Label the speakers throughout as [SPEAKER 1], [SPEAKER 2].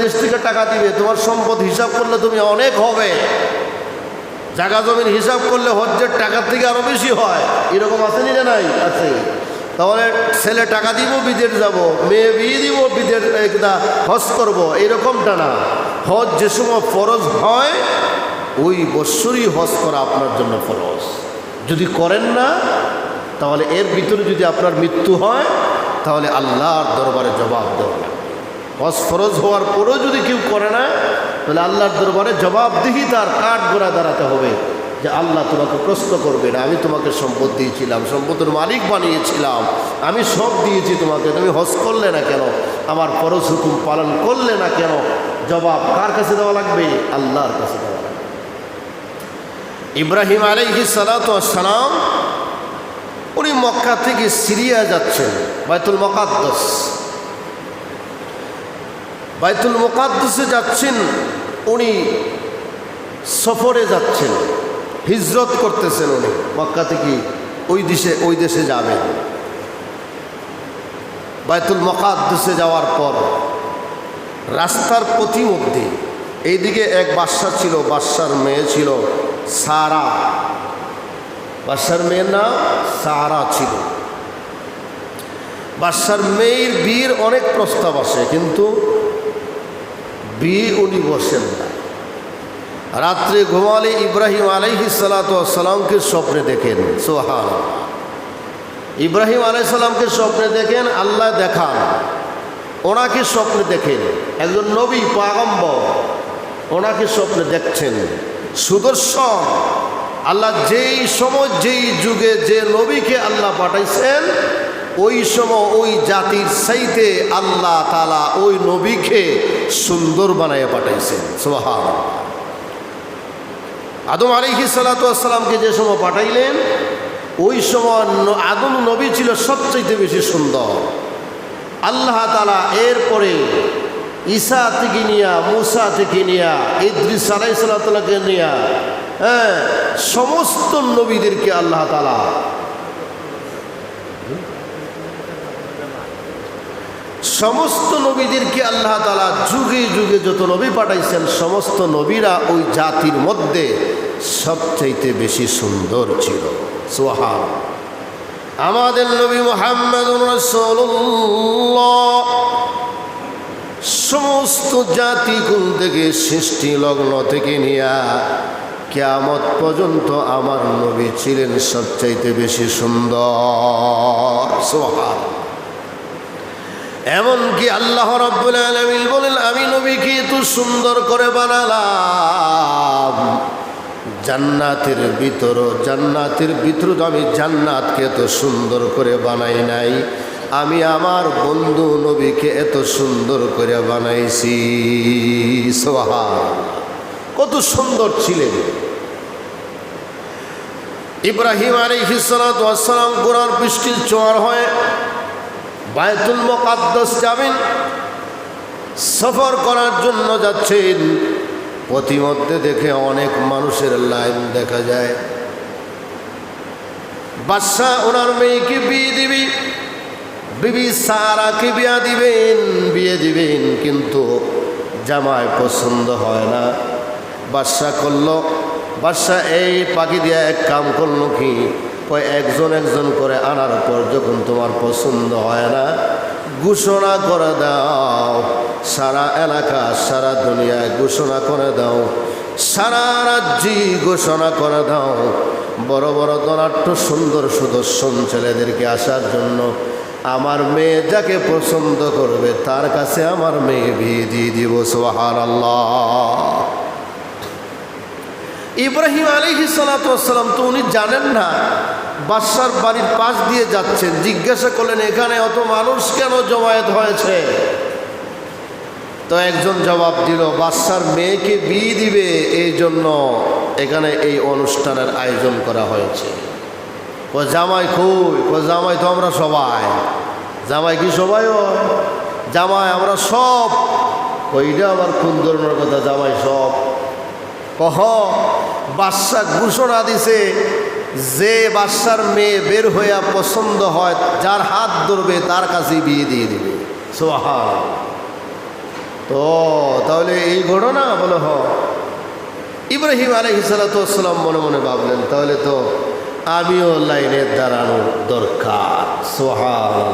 [SPEAKER 1] বিদেশ থেকে টাকা দিবে, তোমার সম্পদ হিসাব করলে তুমি অনেক হবে। জায়গা জমিন হিসাব করলে হজ্জের টাকার থেকে আরও বেশি হয়। এরকম আছে না নাই? আছে। তাহলে ছেলে টাকা দিব, বিদেশ যাব, মেয়ে বিয়ে দিব, বিদেশ একটা হজ করব, এরকমটা না। হজ যে সময় ফরজ হয়, ওই বৎসরই হজ করা আপনার জন্য ফরজ। যদি করেন না, তাহলে এর ভিতরে যদি আপনার মৃত্যু হয়, তাহলে আল্লাহর দরবারে জবাব দেওয়া হজ ফরজ হওয়ার পরেও যদি কেউ করে না, তাহলে আল্লাহর দরবারে জবাবদিহি তার কাঠ গোড়া দাঁড়াতে হবে যে আল্লাহ তোমাকে প্রশ্ন করবে না, আমি তোমাকে সম্পদ দিয়েছিলাম, সম্পদের মালিক বানিয়েছিলাম, আমি সব দিয়েছি তোমাকে, তুমি হজ করলে না কেন? আমার ফরজ হুকুম পালন করলে না কেন? জবাব কার কাছে দেওয়া লাগবে? আল্লাহর কাছে দেওয়া লাগবে। ইব্রাহিম আলাইহি সালাম উনি মক্কা থেকে সিরিয়া যাচ্ছেন, বাইতুল মকাদ্দস। বাইতুল মোকাদ্দসে যাচ্ছেন, উনি সফরে যাচ্ছেন, হিজরত করতেছেন উনি, মক্কা থেকে ওই দেশে ওই দেশে যাবেন বাইতুল মকাদ্দসে যাওয়ার পর রাস্তার প্রতিমধ্যে এইদিকে এক বাদশা ছিল, বাদশার মেয়ে ছিল, সারা। বাদশার মেয়ের নাম সারা ছিল। বাদশার মেয়ের বিয়ের অনেক প্রস্তাব আসে, কিন্তু বিয়ে উনি বসেন না রাত্রে ঘুমালে ইব্রাহিম আলাইহি সালাতামকে স্বপ্নে দেখেন। সোহান ইব্রাহিম আলাইসাল্লামকে স্বপ্নে দেখেন, আল্লাহ দেখান। ওনাকে স্বপ্নে দেখেন। একজন নবী পাগম্বর ওনাকে স্বপ্নে দেখছেন। সুদর্শন। আল্লাহ যেই সময়, যেই যুগে যে নবীকে আল্লাহ পাঠাইছেন ওই সময় ওই জাতির সাইতে আল্লাহ তালা ওই নবীকে সুন্দর বানাইয়া পাঠাইছেন। সোহান আদম আলিহি সালাতামকে যে সময় পাঠাইলেন, ওই সময় আদম নবী ছিল সবচাইতে বেশি সুন্দর। আল্লাহ তালা এরপরে ঈসা থেকে নিয়া, মুসা থেকে নিয়া, ইদ্রিস আলাই সাল্লাহকে নিয়া হ্যাঁ সমস্ত নবীদেরকে আল্লাহ তালা সমস্ত নবীদেরকে আল্লাহ তালা যুগে যুগে যত নবী পাঠাইছেন, সমস্ত নবীরা ওই জাতির মধ্যে সবচাইতে বেশি সুন্দর ছিল। সোহান আমাদের নবী মোহাম্মদ সমস্ত জাতি কুল থেকে সৃষ্টি লগ্ন থেকে নিয়া কেয়ামত পর্যন্ত আমার নবী ছিলেন সবচাইতে বেশি সুন্দর। সোহান এমনকি আল্লাহ রব্বুল আলমিন বলেন, আমি নবীকে এত সুন্দর করে বানালাম। জান্নাতের ভিতর জান্নাতের ভিতর আমি জান্নাতকে এত সুন্দর করে বানাই নাই। আমি আমার বন্ধু নবীকে এত সুন্দর করে বানাইছি। সোহা কত সুন্দর ছিলেন। ইব্রাহিম আলী হিসালাম কোরআন বৃষ্টির চোয়ার হয়। বায়তুল মোকাদ্দস যাবেন, সফর করার জন্য যাচ্ছেন প্রতিমধ্যে দেখে অনেক মানুষের লাইন দেখা যায়। বাদশাহ ওনার মেয়েকে বিয়ে দিবি, বিবি সারাকে বিয়া দিবেন, বিয়ে দিবেন, কিন্তু জামায় পছন্দ হয় না। বাদশাহ করল, বাদশাহ, এই পাখি দিয়ে এক কাম করল কি? একজন একজন করে আনার পর যখন তোমার পছন্দ হয় না, ঘোষণা করে দাও। সারা এলাকা, সারা দুনিয়ায় ঘোষণা করে দাও। সারা রাজ্যে ঘোষণা করে দাও। বড় বড় দনাট্য সুন্দর সুদর্শন ছেলেদেরকে আসার জন্য আমার মেয়ে যাকে পছন্দ করবে, তার কাছে আমার মেয়ে বিয়ে দিয়ে দিব সোহার আল্লাহ ইব্রাহিম আলী সালাতাম তো উনি জানেন না, বাদশার বাড়ির পাশ দিয়ে যাচ্ছেন। জিজ্ঞাসা করলেন, এখানে অত মানুষ কেন জমায়েত হয়েছে? তো একজন জবাব দিল, বাদশার মেয়েকে বিয়ে দিবে এই জন্য এখানে এই অনুষ্ঠানের আয়োজন করা হয়েছে। ও জামাই খুই ও জামাই তো আমরা সবাই। জামাই কি সবাই জামাই আমরা সব। ওইটা আবার কোন ধরনের কথা? জামাই সব? কহ বাদশাহ ঘোষণা দিছে, যে বাদশার মেয়ে বের হইয়া পছন্দ হয়, যার হাত ধরবে, তার কাছে বিয়ে দিয়ে দিবে। সোহা তো, তাহলে এই ঘটনা বলে হ। ইব্রাহিম আলহিসাল্লাম মনে মনে ভাবলেন, তাহলে তো আমিও লাইনে দাঁড়ানোর দরকার। সোহান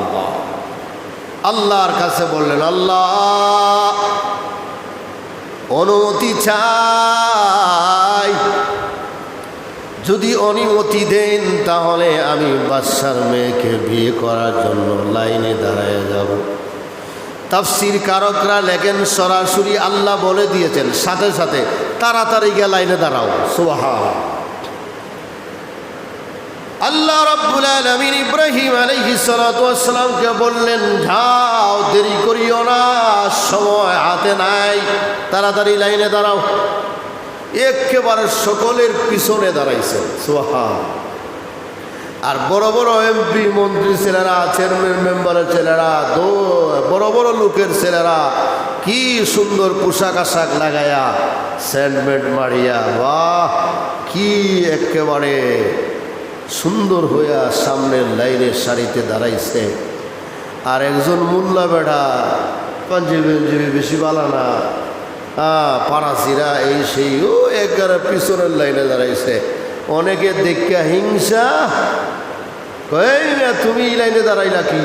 [SPEAKER 1] আল্লাহর কাছে বললেন, আল্লাহ, অনুমতি চাই। যদি অনুমতি দেন, তাহলে আমি বাদশার মেয়েকে বিয়ে করার জন্য লাইনে দাঁড়ায় যাব। তাফসির কারকরা লেখেন, সরাসরি আল্লাহ বলে দিয়েছেন, সাথে সাথে তাড়াতাড়ি গিয়ে লাইনে দাঁড়াও। সোহা আল্লাহ রাব্বুল আলামিন ইব্রাহিম আলাইহিস সালাতু ওয়াসসালামকে বললেন, যাও, দেরি করিও না, সময় হাতে নাই, তাড়াতাড়ি লাইনে দাঁড়াও। একেবারে সকলের পিছনে দাঁড়াইছেন সোহা আর বড় বড় এমপি মন্ত্রী ছেলেরা, চেয়ারম্যান মেম্বারের ছেলেরা বড় বড় লোকের ছেলেরা, কি সুন্দর পোশাক আশাক লাগায়া স্যান্ডমেন্ট মারিয়া, বাহ, কি একেবারে সুন্দর হইয়া সামনের লাইনের সারিতে দাঁড়াইছে। আর একজন মোল্লা বেড়া পাঞ্জাবি বেশি বালানা পাড়াশিরা এই সেই, ও, একবারে পিছনের লাইনে দাঁড়াইছে। অনেকে দেখা হিংসা। কই না তুমি এই লাইনে দাঁড়াইলা কি?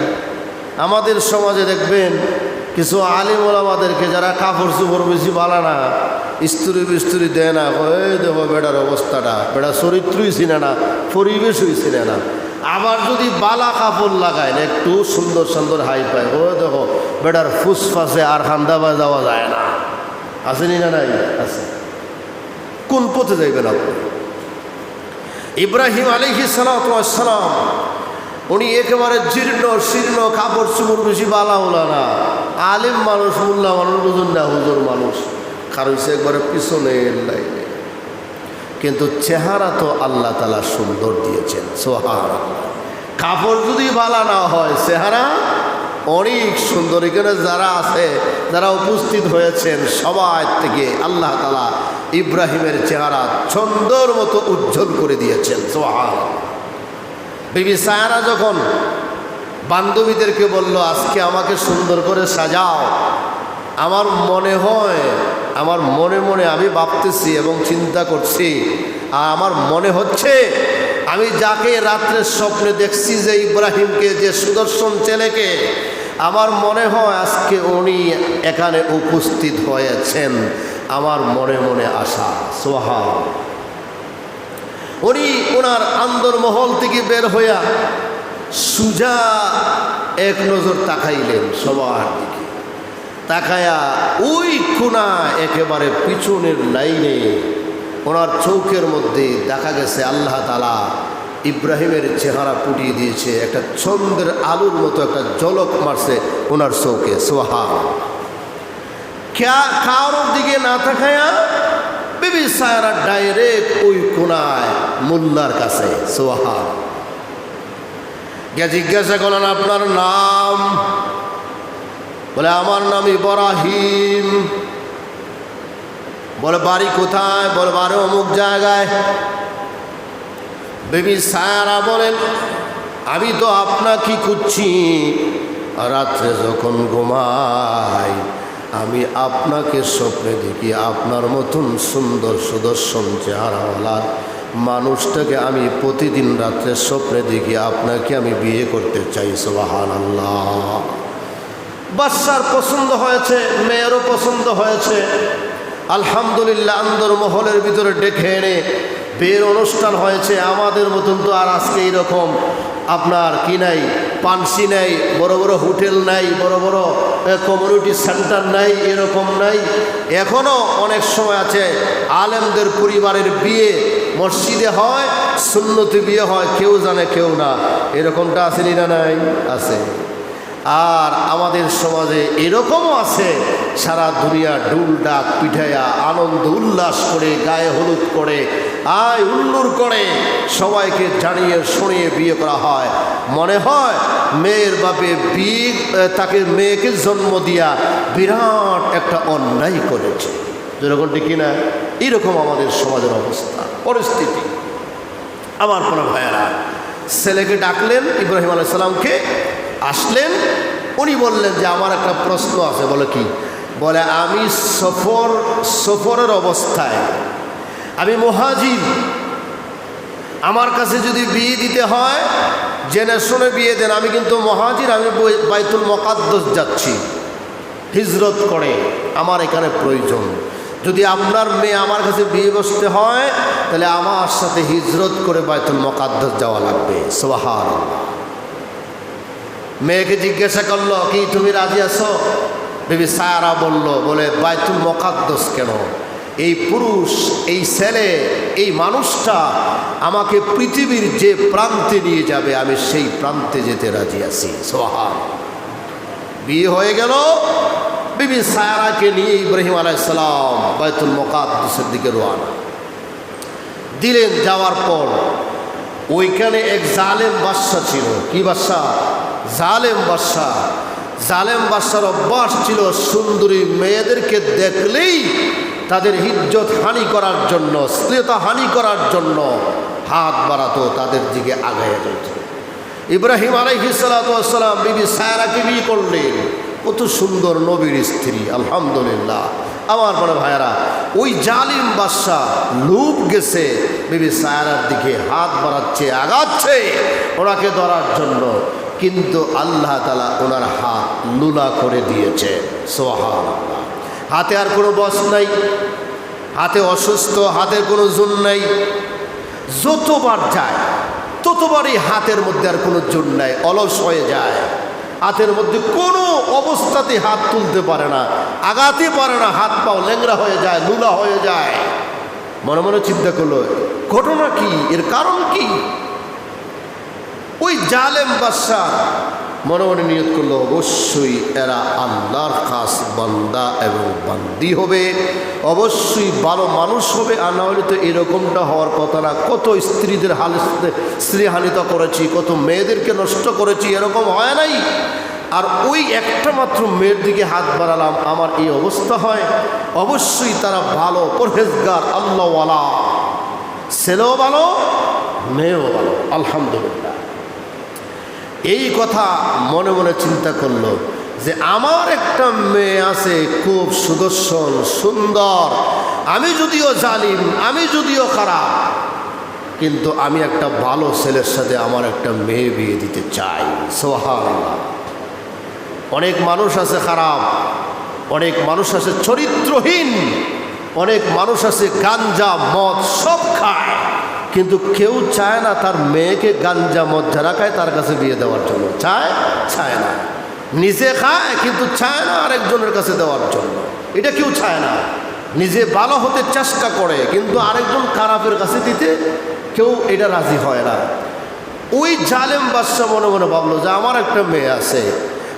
[SPEAKER 1] আমাদের সমাজে দেখবেন, কিছু আলিম আমাদেরকে যারা কাপড় চোপড় বেশি বালা না স্ত্রী বিস্ত্রি দেয় না ওই দেখো বেড়ার অবস্থাটা, বেড়া চরিত্রই চিনে না, পরিবেশই চিনে না। আবার যদি বালা কাপড় লাগায় না একটু সুন্দর সুন্দর হাই পায় ও দেখো, বেড়ার ফুসফাসে আর হান্দাবা যাওয়া যায় না। আসেনি না নাই? আছে। কোন পথে যাইবেন আপনি? ইব্রাহিম আলিহি সালাম উনি একেবারে জীর্ণ, শীর্ণ, কাপড় চুপড় বেশি বালা উলা না। আলিম মানুষ, মোল্লা মানুষ, বুঝুন না, হুজুর মানুষ। কারণ সে একবারে পিছনে লাইনে। কিন্তু চেহারা তো আল্লাহ তালা সুন্দর দিয়েছেন সোহার কাপড় যদি বালা না হয়, চেহারা অনেক সুন্দর। এখানে যারা আছে, যারা উপস্থিত হয়েছেন সবার থেকে আল্লাহ তালা ইব্রাহিমের চেহারা সুন্দর মতো উজ্জ্বল করে দিয়েছেন। সোহার বিবি সায়ারা যখন বান্ধবীদেরকে বলল, আজকে আমাকে সুন্দর করে সাজাও। আমার মনে হয়, আমার মনে মনে আমি ভাবতেছি এবং চিন্তা করছি, আর আমার মনে হচ্ছে, আমি যাকে রাত্রের স্বপ্নে দেখছি যে ইব্রাহিমকে, যে সুদর্শন ছেলেকে আমার মনে হয় আজকে উনি এখানে উপস্থিত হয়েছেন। আমার মনে মনে আশা সোহা উনি ওনার আন্দরমহল থেকে বের হইয়া সুজা এক নজর তাকাইলেন সবার দিকে। তাকায়া ওই কোনা একেবারে পিছনের লাইনে ওনার চৌকের মধ্যে দেখা গেছে আল্লাহ তালা ইব্রাহিমের চেহারা ফুটিয়ে দিয়েছে, একটা চন্দ্রের আলুর মতো একটা জলক মারছে ওনার চৌকে সোহা কারোর দিকে না তাকায়া বিবি সায়রা ডাইরেক্ট ওই কোনায়, মোল্লার কাছে সোহা গিয়ে জিজ্ঞাসা করলেন, আপনার নাম? বলে, আমার নাম ইব্রাহিম। বলে, বাড়ি কোথায়? বলে বাড়ি অমুক জায়গায়। বেবি সায়ারা বলেন, আমি তো আপনাকে খুঁজছি। রাত্রে যখন ঘুমাই, আমি আপনাকে স্বপ্নে দেখি, আপনার মতন সুন্দর সুদর্শন চেহারাওয়ালার মানুষটাকে আমি প্রতিদিন রাত্রে স্বপ্নে দেখি, আপনাকে আমি বিয়ে করতে চাই সোহান আল্লাহ বাচ্চার পছন্দ হয়েছে, মেয়েরও পছন্দ হয়েছে। আলহামদুলিল্লাহ আন্দর মহলের ভিতরে ডেকে এনে বিয়ের অনুষ্ঠান হয়েছে, আমাদের মতন তো আর আজকে এইরকম আপনার কি নাই? পানসি নাই, বড় বড় হোটেল নাই, বড় বড় কমিউনিটি সেন্টার নাই, এরকম নাই। এখনও অনেক সময় আছে, আলেমদের পরিবারের বিয়ে মসজিদে হয়, সুন্নতি বিয়ে হয়, কেউ জানে, কেউ না। এরকমটা আছে না নাই? আছে। আর আমাদের সমাজে এরকমও আছে, সারা দুনিয়া ডুল ডাক পিঠাইয়া আনন্দ উল্লাস করে, গায়ে হলুদ করে, আয় উল্লুর করে, সবাইকে জানিয়ে শুনিয়ে বিয়ে করা হয়। মনে হয় মেয়ের বাপে বিয়ে তাকে মেয়েকে জন্ম দিয়া বিরাট একটা অন্যায় করেছে। যেরকমটি কিনা? এরকম আমাদের সমাজের অবস্থা, পরিস্থিতি। আমার কোনো ভাইয়েরা, ছেলেকে ডাকলেন ইব্রাহিম আলাইসাল্লামকে আসলেন, উনি বললেন যে, আমার একটা প্রশ্ন আছে। বলে কি? বলে, আমি সফর, সফরের অবস্থায় আমি মহাজির আমার কাছে যদি বিয়ে দিতে হয়, জেনে শুনে বিয়ে দেন। আমি কিন্তু মহাজির আমি বাইতুল মকাদ্দস যাচ্ছি। হিজরত করে আমার এখানে প্রয়োজন। যদি আপনার মেয়ে আমার কাছে বিয়ে বসতে হয়, তাহলে আমার সাথে হিজরত করে বাইতুল মকাদ্দস যাওয়া লাগবে। সোহার মেয়েকে জিজ্ঞাসা করল, কি তুমি রাজি আছো? বিবি সায়ারা বলল, বলে, বাইতুল মকাদ্দস কেন? এই পুরুষ, এই ছেলে, এই মানুষটা আমাকে পৃথিবীর যে প্রান্তে নিয়ে যাবে, আমি সেই প্রান্তে যেতে রাজি আছি। সোহান। বিয়ে হয়ে গেল। বিবি সায়ারাকে নিয়ে ইব্রাহিম আলাইসালাম বাইতুল মকাদ্দসের দিকে রোয়ানা দিলেন যাওয়ার পর, ওইখানে এক জালেম বাদশা ছিল। কি বাদশা? জালেম বাদশাহ জালেম বাদশার অভ্যাস ছিল সুন্দরী মেয়েদেরকে দেখলেই তাদের হিজ্জত হানি করার জন্য শ্লীলতা হানি করার জন্য হাত বাড়াতো, তাদের দিকে আগায় যেত ইব্রাহিম আলাইহিসালাম বিবি সায়ারাকে বিয়ে করলেন। কত সুন্দর নবীর স্ত্রী, আলহামদুলিল্লাহ। আমার মনে ভাইয়ারা, ওই জালিম বাদশাহ লুপ গেছে, বিবি সায়রার দিকে হাত বাড়াচ্ছে, আগাচ্ছে, ওনাকে ধরার জন্য। কিন্তু আল্লাহ তালা ওনার হাত লুলা করে দিয়েছে। সোহান হাতে আর কোনো বস নাই, হাতে অসুস্থ হাতের কোনো জোর নাই। যতবার যায়, ততবারই হাতের মধ্যে আর কোনো জোর নাই, অলস হয়ে যায়। হাতের মধ্যে কোনো অবস্থাতে হাত তুলতে পারে না আগাতে পারে না, হাত পাও ল্যাংরা হয়ে যায়, লুলা হয়ে যায়। মনে মনে চিন্তা করল, ঘটনা কি? এর কারণ কি? জালেম বাদশাহ। মনে মনে নিয়ত করল, অবশ্যই এরা আল্লাহর খাস বান্দা এবং বান্দি হবে। অবশ্যই ভালো মানুষ হবে। আর না হলে তো এরকমটা হওয়ার কথা না। কত স্ত্রীদের হাল স্ত্রীহানিত করেছি, কত মেয়েদেরকে নষ্ট করেছি, এরকম হয় নাই। আর ওই একটা মাত্র মেয়ের দিকে হাত বাড়ালাম, আমার এই অবস্থা হয়। অবশ্যই তারা ভালো পরহেজগার, আল্লাহওয়ালা। ছেলেও ভালো, মেয়েও ভালো। আলহামদুলিল্লাহ। এই কথা মনে মনে চিন্তা করল যে আমার একটা মেয়ে আছে খুব সুদর্শন, সুন্দর। আমি যদিও জালিম, আমি যদিও খারাপ, কিন্তু আমি একটা ভালো ছেলের সাথে আমার একটা মেয়ে বিয়ে দিতে চাই। সোহান অনেক মানুষ আছে খারাপ, অনেক মানুষ আছে চরিত্রহীন, অনেক মানুষ আছে গাঞ্জা, মদ, সব খায়। কিন্তু কেউ চায় না তার মেয়েকে গাঞ্জা মদ যারা খায় তার কাছে বিয়ে দেওয়ার জন্য। চায়? চায় না। নিজে খায়, কিন্তু চায় না আরেকজনের কাছে দেওয়ার জন্য। এটা কেউ চায় না। নিজে ভালো হতে চেষ্টা করে, কিন্তু আরেকজন খারাপের কাছে দিতে কেউ এটা রাজি হয় না। ওই জালেম বাদশা মনে মনে ভাবলো যে আমার একটা মেয়ে আছে,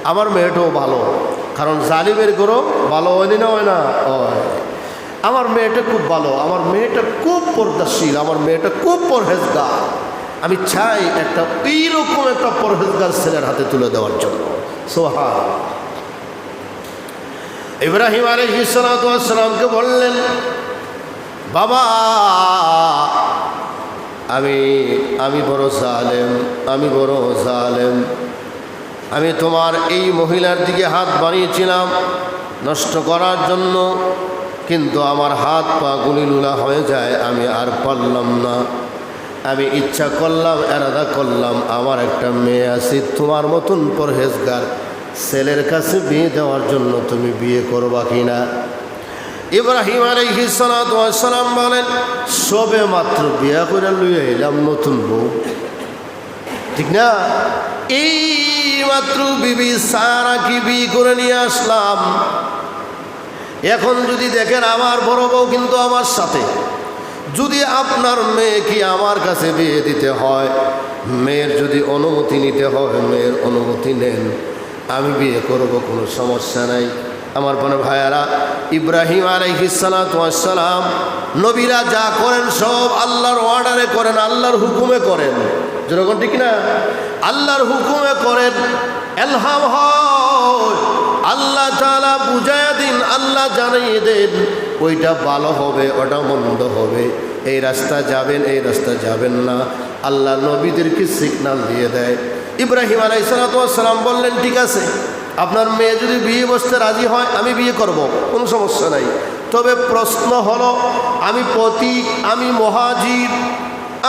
[SPEAKER 1] আমার মেয়েটাও ভালো, কারণ জালিমের গরো ভালো হয়নি না হয় না? হয়। আমার মেয়েটা খুব ভালো, আমার মেয়েটা খুব পর্দাশীল, আমার মেয়েটা খুব পরহেজগার। আমি চাই একটা এইরকম একটা পরহেজগার ছেলের হাতে তুলে দেওয়ার জন্য। সোহা ইব্রাহিম আলহিসামকে বললেন, বাবা, আমি আমি বড় জালেম, আমি বড় জালেম। আমি তোমার এই মহিলার দিকে হাত বাড়িয়েছিলাম নষ্ট করার জন্য। কিন্তু আমার হাত পা গুলি গুলিলুলা হয়ে যায়, আমি আর পারলাম না। আমি ইচ্ছা করলাম, এরাদা করলাম, আমার একটা মেয়ে আছে, তোমার মতন পরহেজগার। ছেলের কাছে বিয়ে দেওয়ার জন্য তুমি বিয়ে করবা কিনা? ইব্রাহিম আলাইহিসালাম বলেন, সবে মাত্র বিয়া করে লুয়ে এলাম নতুন বউ। ঠিক না? এই মাত্র বিবি সারা কি বিয়ে করে নিয়ে আসলাম? এখন যদি দেখেন আমার বড় বউ কিন্তু আমার সাথে, যদি আপনার মেয়ে কি আমার কাছে বিয়ে দিতে হয়, মেয়ের যদি অনুমতি নিতে হয়, মেয়ের অনুমতি নেন, আমি বিয়ে করব, কোনো সমস্যা নাই। আমার বোন ভাইয়ারা, ইব্রাহিম আলাইহিসালাম নবীরা যা করেন সব আল্লাহর অর্ডারে করেন, আল্লাহর হুকুমে করেন। যেরকম ঠিক না আল্লাহর হুকুমে করেন। এলহাম হয়। আল্লাহ তালা বুঝাইয়া দিন, আল্লাহ জানিয়ে দেন, ওইটা ভালো হবে, ওটা মন্দ হবে। এই রাস্তা যাবেন, এই রাস্তা যাবেন না। আল্লাহ নবীদেরকে সিগনাল দিয়ে দেয়। ইব্রাহিম আলাইসালাম বললেন, ঠিক আছে, আপনার মেয়ে যদি বিয়ে বসতে রাজি হয়, আমি বিয়ে করব, কোনো সমস্যা নাই। তবে প্রশ্ন হলো, আমি পতিক আমি মহাজির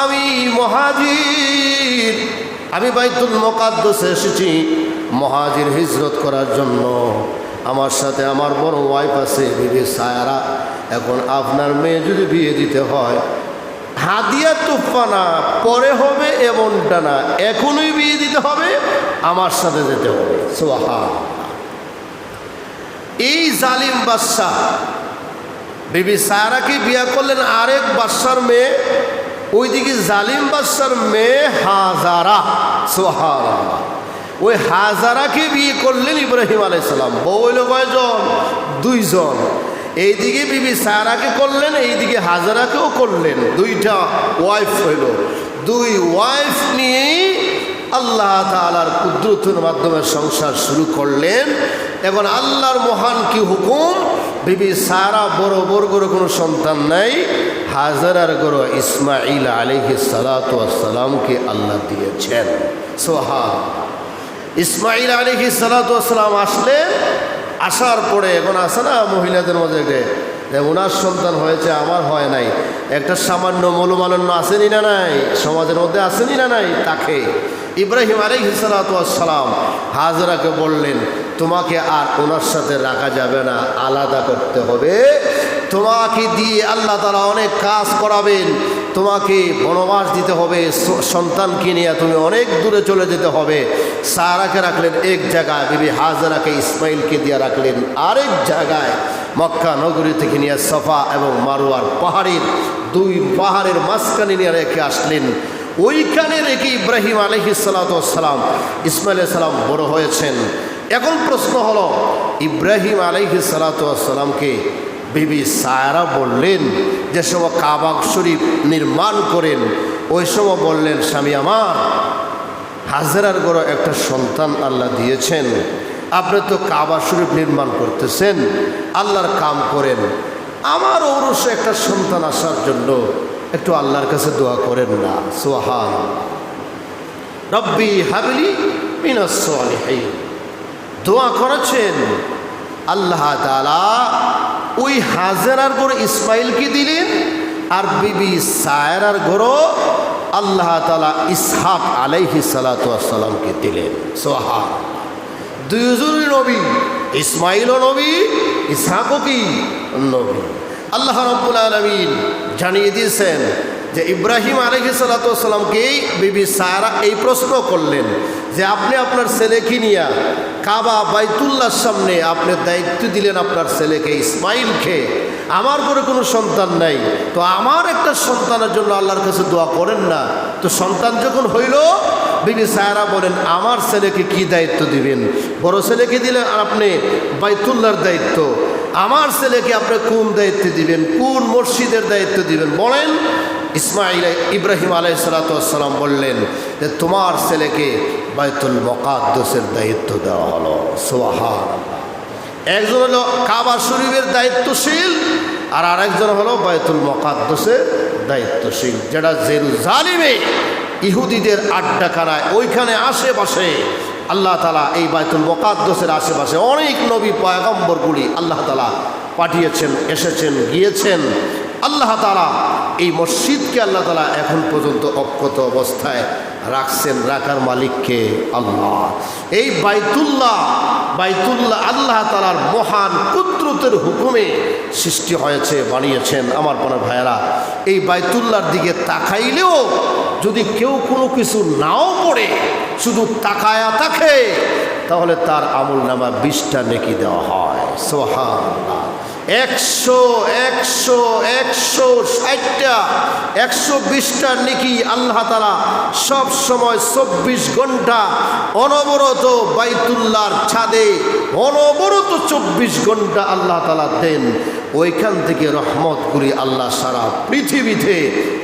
[SPEAKER 1] আমি মহাজির। আমি বাইতুল মোকাদ্দসে এসেছি মহাজির হিজরত করার জন্য। আমার সাথে আমার বড় ওয়াইফ আছে, বিবি সায়ারা। এখন আপনার মেয়ে যদি বিয়ে দিতে হয়, হাদিয়া তুফা না পরে হবে এমনটা না এখনই বিয়ে দিতে হবে, আমার সাথে যেতে হবে। সোহা এই জালিম বাদশাহ বিবি সায়ারাকে বিয়া করলেন আরেক বাদশার মেয়ে, ওইদিকে জালিম বাদশার মেয়ে হাজারা। সোহারা ওই হাজারাকে বিয়ে করলেন ইব্রাহিম আলাইসালাম হইল কয়জন? দুইজন। এইদিকে বিবি সারাকে করলেন, এইদিকে হাজারাকেও করলেন। দুইটা ওয়াইফ হইল। দুই ওয়াইফ নিয়ে আল্লাহ তালার কুদরতের মাধ্যমে সংসার শুরু করলেন। এখন আল্লাহর মহান কি হুকুম? বিবি সারা বড় বড় করে কোনো সন্তান নাই। হাজারার গড় ইসমাইল আলিহি সালাতামকে আল্লাহ দিয়েছেন। সোহা ইসমাইল আলিহি সালাতাম আসলে, আসার পরে এখন আসে না মহিলাদের মধ্যে যে ওনার সন্তান হয়েছে, আমার হয় নাই। একটা সামান্য মৌলমালন্য আসেনি না নাই? সমাজের মধ্যে আসেনি না নাই? তাকে। ইব্রাহিম আলিহি সালাতাম হাজরাকে বললেন, তোমাকে আর ওনার সাথে রাখা যাবে না, আলাদা করতে হবে। তোমাকে দিয়ে আল্লাহ তারা অনেক কাজ করাবেন। তোমাকে বনবাস দিতে হবে সন্তানকে নিয়ে তুমি অনেক দূরে চলে যেতে হবে। সারাকে রাখলেন এক জায়গায়, বিবি হাজারাকে, ইসমাইলকে দিয়ে রাখলেন আরেক জায়গায়। মক্কা নগরী থেকে নিয়ে সফা এবং মারোয়ার পাহাড়ের দুই পাহাড়ের মাঝখানে নিয়ে রেখে আসলেন। ওইখানে রেখে ইব্রাহিম আলহি সালাম, ইসমাইল সালাম বড় হয়েছেন। এখন প্রশ্ন হলো, ইব্রাহিম আলহি সালাতামকে বিবি সায়রা বললেন, যে সময় কাবাক শরীফ নির্মাণ করেন, ওই সময় বললেন, স্বামী আমার, হাজারার গড় একটা সন্তান আল্লাহ দিয়েছেন। আপনি তো কাবা শরীফ নির্মাণ করতেছেন, আল্লাহর কাম করেন। আমার অবশ্য একটা সন্তান আসার জন্য একটু আল্লাহর কাছে দোয়া করেন না। সোহান রব্বি হাবলি মিনাস দোয়া করেছেন। আল্লাহ তালা ওই হাজারার গড় ইসমাইলকে দিলেন? আর বিবি সায়রার গড় আল্লাহ তালা ইসহাক আলাইহি সালাতামকে দিলেন। সোহা দুইজনই নবী, ইসমাইলও নবী, ইসহাকও কি? নবী। আল্লাহ রব্বুল আলমিন জানিয়ে দিয়েছেন যে ইব্রাহিম আলহি বিবি সায়রা এই প্রশ্ন করলেন। যে আপনি আপনার ছেলেকে নিয়ে কাবা বাইতুল্লাহর সামনে আপনি দায়িত্ব দিলেন আপনার ছেলেকে, ইসমাইলকে। আমার করে কোনো সন্তান নাই। তো আমার একটা সন্তানের জন্য আল্লাহর কাছে দোয়া করেন না। তো সন্তান যখন হইল, বিবি সায়রা বলেন, আমার ছেলেকে কি দায়িত্ব দিবেন? বড় ছেলেকে দিলেন আপনি বাইতুল্লাহর দায়িত্ব। আমার ছেলেকে আপনি কোন দায়িত্ব দিবেন? কোন মসজিদের দায়িত্ব দিবেন? বলেন, ইসমাইল ইব্রাহিম আলাই সালাতাম বললেন যে, তোমার ছেলেকে বাইতুল মকাদ্দসের দায়িত্ব দেওয়া হলো। সোহান একজন হলো কাবা শরীফের দায়িত্বশীল আর আরেকজন হলো বাইতুল মকাদ্দসের দায়িত্বশীল। যেটা জেরুজালিমে ইহুদিদের আড্ডাখানায় ওইখানে আশেপাশে আল্লাহ তালা এই বাইতুল মোকাদ্দসের আশেপাশে অনেক নবী পয়গম্বরগুলি আল্লাহ তালা পাঠিয়েছেন, এসেছেন, গিয়েছেন। আল্লাহ তালা এই মসজিদকে আল্লাহ তালা এখন পর্যন্ত অক্ষত অবস্থায় রাখছেন, রাখার মালিককে আল্লাহ। এই বাইতুল্লাহ বাইতুল্লাহ আল্লাহ তালার মহান কুদ্রতের হুকুমে সৃষ্টি হয়েছে, বানিয়েছেন। আমার পরে ভাইয়েরা, এই বাইতুল্লাহর দিকে তাকাইলেও যদি কেউ কোনো কিছু নাও পড়ে, শুধু তাকায়া থাকে তাহলে তার আমল নামা বিশটা নেকি দেওয়া হয়। সোহান একশো একশো একশো ষাটটা, একশো বিশটা নেকি আল্লাহ তালা সব সময় চব্বিশ ঘণ্টা অনবরত বাইতুল্লাহর ছাদে অনবরত চব্বিশ ঘণ্টা আল্লাহ তালা দেন। ওইখান থেকে রহমতগুলি আল্লাহ সারা পৃথিবীতে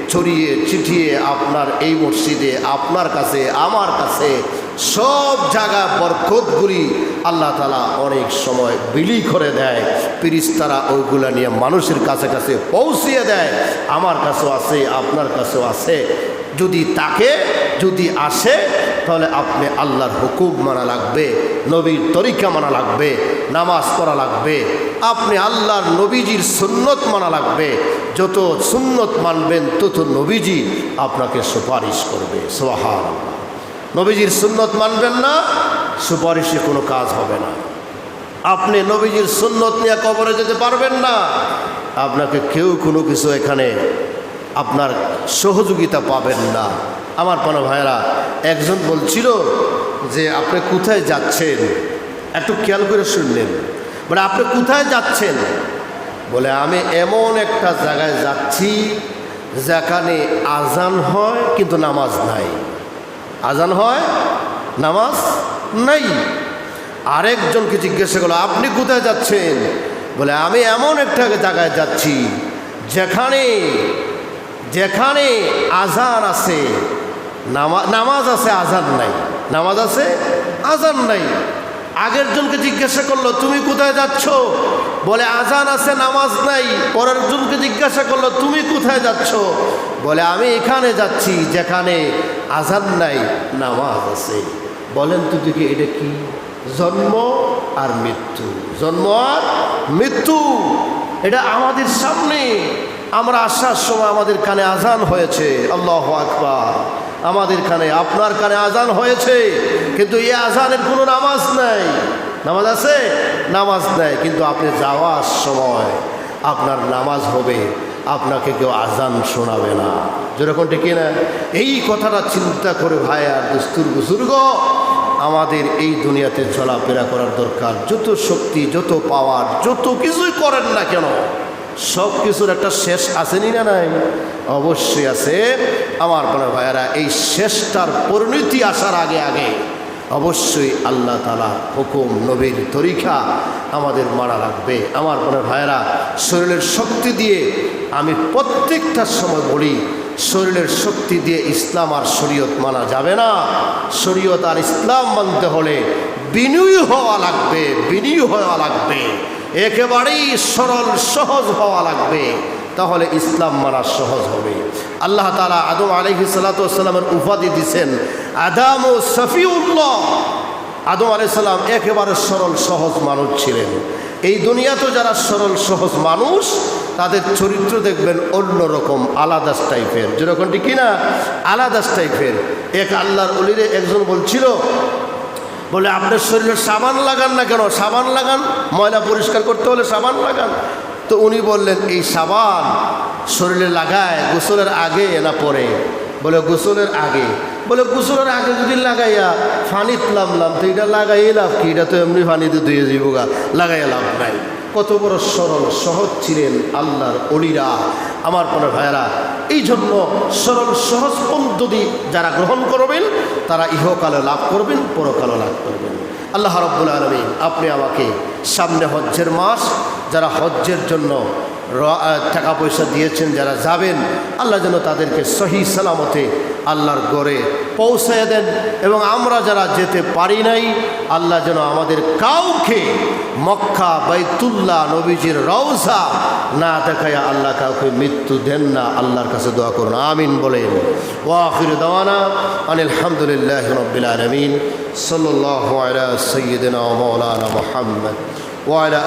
[SPEAKER 1] ছড়িয়ে চিঠিয়ে আপনার এই মসজিদে, আপনার কাছে, আমার কাছে সব জায়গা বরকতগুলি আল্লাহ তালা অনেক সময় বিলি করে দেয়। পিরিস্তারা ওইগুলা নিয়ে মানুষের কাছে কাছে পৌঁছিয়ে দেয়। আমার কাছেও আছে, আপনার কাছেও আছে। যদি তাকে, যদি আসে, তাহলে আপনি আল্লাহর হুকুম মানা লাগবে, নবীর তরিকা মানা লাগবে, নামাজ পড়া লাগবে। আপনি আল্লাহর নবীজির সুন্নত মানা লাগবে। যত সুন্নত মানবেন, তত নবীজি আপনাকে সুপারিশ করবে। সোহার নবীজির সুন্নত মানবেন না, সুপারিশে কোনো কাজ হবে না। আপনি নবীজির সুন্নত নিয়ে কবরে যেতে পারবেন না। আপনাকে কেউ কোনো কিছু এখানে আপনার সহযোগিতা পাবেন না। আমার কোনো ভাইরা একজন বলছিল যে, আপনি কোথায় যাচ্ছেন? একটু খেয়াল করে শুনলেন। বলে, আপনি কোথায় যাচ্ছেন? বলে, আমি এমন একটা জায়গায় যাচ্ছি যেখানে আজান হয় কিন্তু নামাজ নাই। আজান হয়, নামাজ নাই। আরেকজনকে জিজ্ঞাসা করল, আপনি কোথায় যাচ্ছেন? বলে, আমি এমন একটা জায়গায় যাচ্ছি যেখানে যেখানে আজান আছে। নামা- নামাজ আছে, আজান নাই। নামাজ আছে, আজান নাই। আগের জনকে জিজ্ঞাসা করল, তুমি কোথায় যাচ্ছ? বলে, আজান আছে, নামাজ নাই। পরের জনকে জিজ্ঞাসা করল, তুমি কোথায় যাচ্ছ? বলে, আমি এখানে যাচ্ছি যেখানে আজান নাই, নামাজ আছে। বলেন তো দেখি এটা কি? জন্ম আর মৃত্যু। জন্ম আর মৃত্যু। এটা আমাদের সামনে। আমরা আসার সময় আমাদের কানে আজান হয়েছে। আল্লাহ আকবার। আমাদের কানে, আপনার কানে আজান হয়েছে। কিন্তু এই আজানের কোনো নামাজ নাই। নামাজ আছে? নামাজ নাই। কিন্তু আপনি যাওয়ার সময় আপনার নামাজ হবে। আপনাকে কেউ আজান শোনাবে না। যেরকম ঠিক না এই কথাটা চিন্তা করে ভাই আর দুস্তুর বুজুর্গ, আমাদের এই দুনিয়াতে চলাফেরা করার দরকার। যত শক্তি, যত পাওয়ার, যত কিছুই করেন না কেন, সব কিছুর একটা শেষ আসেনি না নাই? অবশ্যই আছে। আমার কোনো ভাইয়েরা, এই শেষটার পরিণতি আসার আগে আগে অবশ্যই আল্লাহ তালা হুকুম, নবীর তরিকা আমাদের মানা রাখবে আমার মনে ভাইয়েরা, শরীরের শক্তি দিয়ে আমি প্রত্যেকটা সময় বলি, শরীরের শক্তি দিয়ে ইসলাম আর শরীয়ত মানা যাবে না। শরীয়ত আর ইসলাম মানতে হলে বিনয়ী হওয়া লাগবে, বিনয়ী হওয়া লাগবে। একেবারেই সরল, সহজ হওয়া লাগবে। তাহলে ইসলাম মানা সহজ হবে। আল্লাহ তালা আদম আলহি সাল্লাতামের উপাধি দিছেন আদাম ও সফিউল্লাহ। আদম আলাইসাল্লাম একেবারে সরল, সহজ মানুষ ছিলেন। এই দুনিয়াতে যারা সরল, সহজ মানুষ, তাদের চরিত্র দেখবেন অন্যরকম আলাদাস টাইপের। যেরকমটি কিনা? আলাদাস টাইপের। এক আল্লাহর অলিরে একজন বলছিল, বলে, আপনার শরীরে সাবান লাগান না কেন? সাবান লাগান। ময়লা পরিষ্কার করতে হলে সাবান লাগান। তো উনি বললেন, এই সাবান শরীরে লাগায়, গোসলের আগে না পরে? বলে গোসলের আগে, বলে গোসলের আগে যদি লাগাইয়া ফানিত লামলাম তো এটা লাগাই লাভ কি? এটা তো এমনি ফানিতে ধুয়ে যাব গা, লাগাইয়া লাভ নাই। কত বড় সরল সহজ ছিলেন আল্লাহর অলিরা। আমার কোনো ভাইয়েরা এই জন্য সরল সহজ পদ্ধতি যারা গ্রহণ করবেন, তারা ইহকালে লাভ করবেন, পরকালে লাভ করবেন। আল্লাহ রব্বুল আলমী আপনি আমাকে সামনে হজ্জের মাস, যারা হজ্জের জন্য টাকা পয়সা দিয়েছেন, যারা যাবেন, আল্লাহ যেন তাদেরকে সহি সালামতে আল্লাহর গড়ে পৌঁছায় দেন। এবং আমরা যারা যেতে পারি নাই, আল্লাহ যেন আমাদের কাউকে মক্কা বাইতুল্লাহ নবীজির রওজা না দেখায়, আল্লাহ কাউকে মৃত্যু দেন না, আল্লাহর কাছে দোয়া করুন, আমিন বলেন। ওয়াফির দাওয়ানা আনিলহামদুলিল্লাহ রব্বিল আলমিন সাল্লাহ সৈয়দিনা মৌলানা মোহাম্মদ ওয়ালা